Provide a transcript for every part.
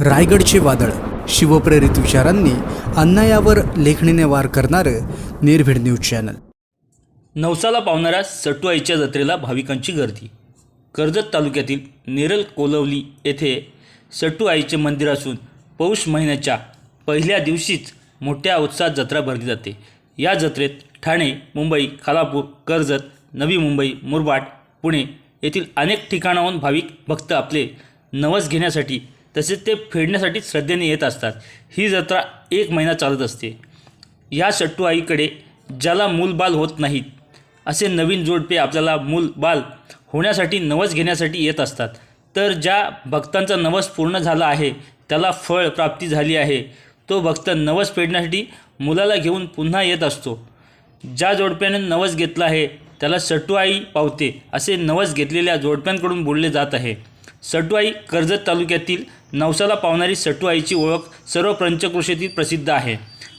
रायगडचे वादळ. शिवप्रेरित विचारांनी अन्यायावर लेखणीने वार करणारं निर्भीड न्यूज चॅनल. नवसाला पावणाऱ्या सटवाईच्या जत्रेला भाविकांची गर्दी. कर्जत तालुक्यातील नेरल कोलवली येथे सटुआईचे मंदिर असून पौष महिन्याच्या पहिल्या दिवशीच मोठ्या उत्साहात जत्रा भरली जाते. या जत्रेत ठाणे मुंबई खालापूर कर्जत नवी मुंबई मुरबाड पुणे येथील अनेक ठिकाणाहून भाविक भक्त आपले नवस घेण्यासाठी तसेच ते फेडण्यासाठी श्रद्धेने येत असतात. ही जत्रा एक महिना चालत असते. या शट्टू आईकडे ज्याला मूलबाल होत नाहीत असे नवीन जोडपे आपल्याला मूलबाल होण्यासाठी नवस घेण्यासाठी येत असतात. तर ज्या भक्तांचा नवस पूर्ण झाला आहे त्याला फळ प्राप्ती झाली आहे. तो भक्त नवस फेडण्यासाठी मुलाला घेऊन पुन्हा येत असतो. ज्या जोडप्याने नवस घेतला आहे त्याला सटुआई पावते असे नवस घेतलेल्या जोडप्यांकडून बोलले जात आहे. सटुआई कर्जत तालुक्यातील नवसाला पावणारी सटुआईची ओळख सर्व पंचक्रोशीतील प्रसिद्ध आहे.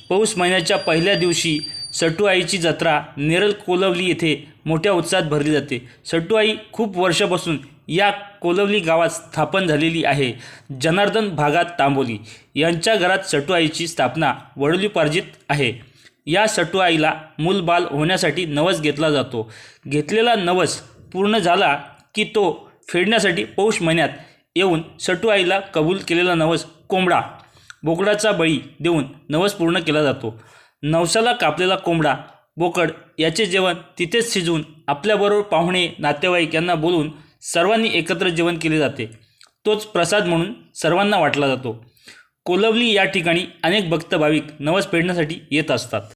पौष महिन्याच्या पहिल्या दिवशी सटुआईची जत्रा नेरल कोलवली येथे मोठ्या उत्साहात भरली जाते. सटुआई खूप वर्षापासून या कोलवली गावात स्थापन झालेली आहे. जनार्दन भागात तांबोली यांच्या घरात सटुआईची स्थापना वडलीपार्जित आहे. या सटुआईला मूलबाल होण्यासाठी नवस घेतला जातो. घेतलेला नवस पूर्ण झाला की तो फेडण्यासाठी पौष महिन्यात येऊन सटू आईला कबूल केलेला नवस कोंबडा. बोकडाचा बळी देऊन नवस पूर्ण केला जातो. नवसाला कापलेला कोंबडा बोकड याचे जेवण तिथेच शिजवून आपल्याबरोबर पाहुणे नातेवाईक यांना बोलून सर्वांनी एकत्र जेवण केले जाते. तोच प्रसाद म्हणून सर्वांना वाटला जातो. कोलवली या ठिकाणी अनेक भक्त भाविक नवस फेडण्यासाठी येत असतात.